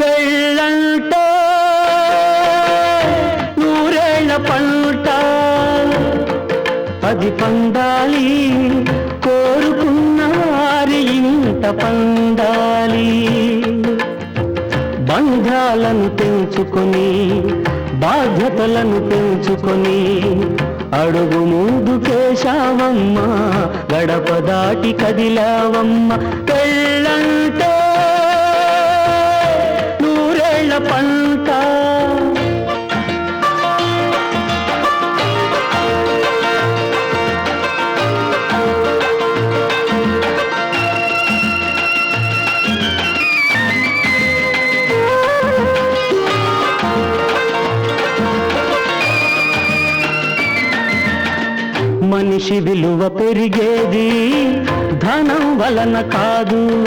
పెళ్ళంటే నూరేళ్ళ పంట. అది పండాలి కోరుకున్న వారి పండాలి బంధాలను పెంచుకొని బాధ్యతలను పెంచుకొని అడుగు ముందుకేశావమ్మ గడప దాటి కదిలావమ్మ. పెళ్ళంటే మనిషి విలువ పెరిగేది ధనం వలన కాదు.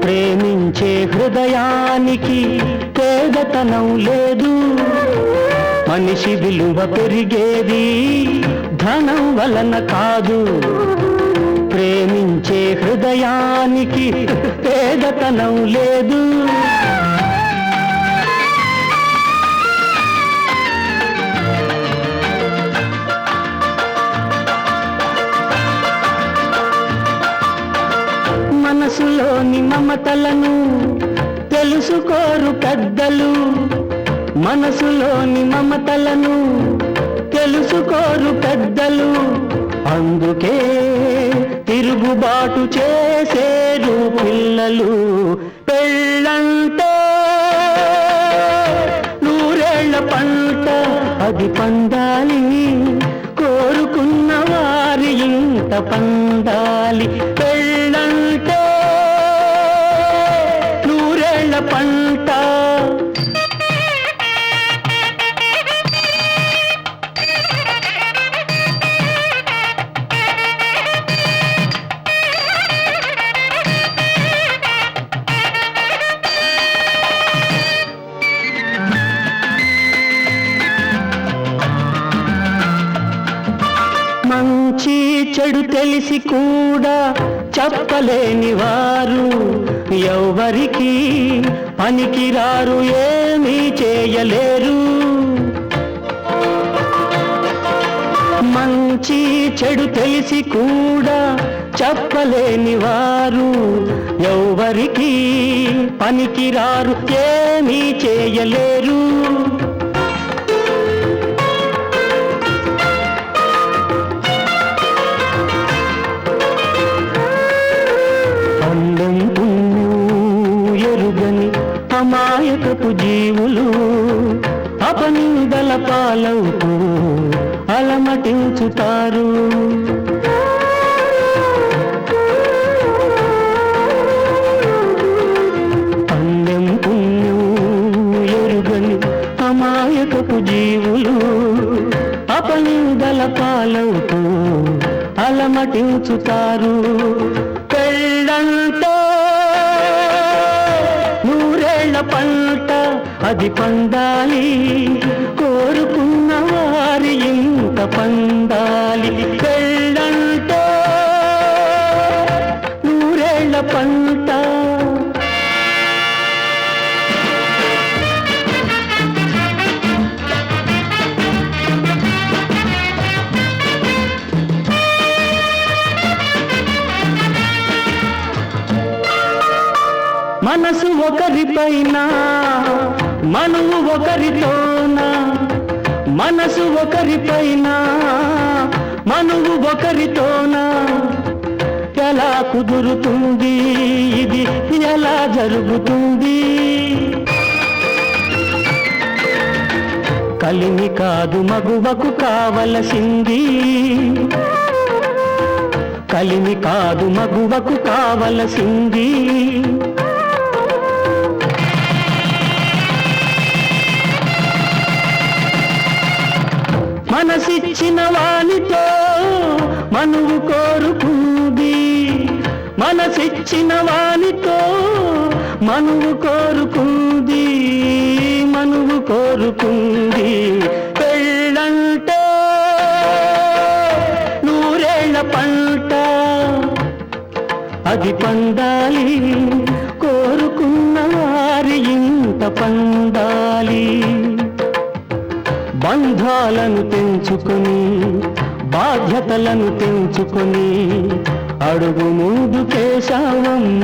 ప్రేమించే హృదయానికి పేదతనం లేదు. మనిషి విలువ పెరిగేది ధనం వలన కాదు. ప్రేమించే హృదయానికి పేదతనం లేదు. మనసులోని మమతలను తెలుసుకోరు పెద్దలు. మనసులోని మమతలను తెలుసుకోరు పెద్దలు. అందుకే తిరుగుబాటు చేసేరు పిల్లలు. పెళ్ళంటే నూరేళ్ళ పంట అది పందాలి కోరుకున్న వారి ఇంత పందాలి చెడు తెలిసి కూడా చెప్పలేని వారు ఎవరికి పనికిరారు ఏమీ చేయలేరు. మంచి చెడు తెలిసి కూడా చెప్పలేని వారు ఎవరికి పనికిరారు ఏమీ చేయలేరు. అమాయకపు జీవులు అపనిందల పాలవుతూ అలమటించుతారు. అందం పుణ్యం ఎరుగని అమాయకపు జీవులు అపనిందల పాలవుతూ అలమటించుతారు. పంట అది పండాలి. మనసు ఒకరిపైన మనువు ఒకరితోన మనసు ఒకరిపైన మనువు ఒకరితోన. ఎలా కుదురుతుంది ఇది? ఎలా జరుగుతుంది? కలిమి కాదు మగువకు కావలసింది. కలిమి కాదు మగువకు కావలసింది. మనసిచ్చిన వానితో మనువు కోరుకుంది. మనసిచ్చిన వానితో మనువు కోరుకుంది. మనువు కోరుకుంది. పెళ్ళంటే నూరేళ్ళ పంట అది పండాలి బంధాలను తెంచుకొని బాధ్యతలను తెంచుకొని అడుగు ముందు కేశావమ్మ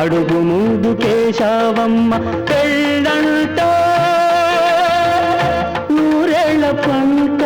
అడుగు ముందు కేశావమ్మ పెళ్ళంటో నూరేళ్ళ పంట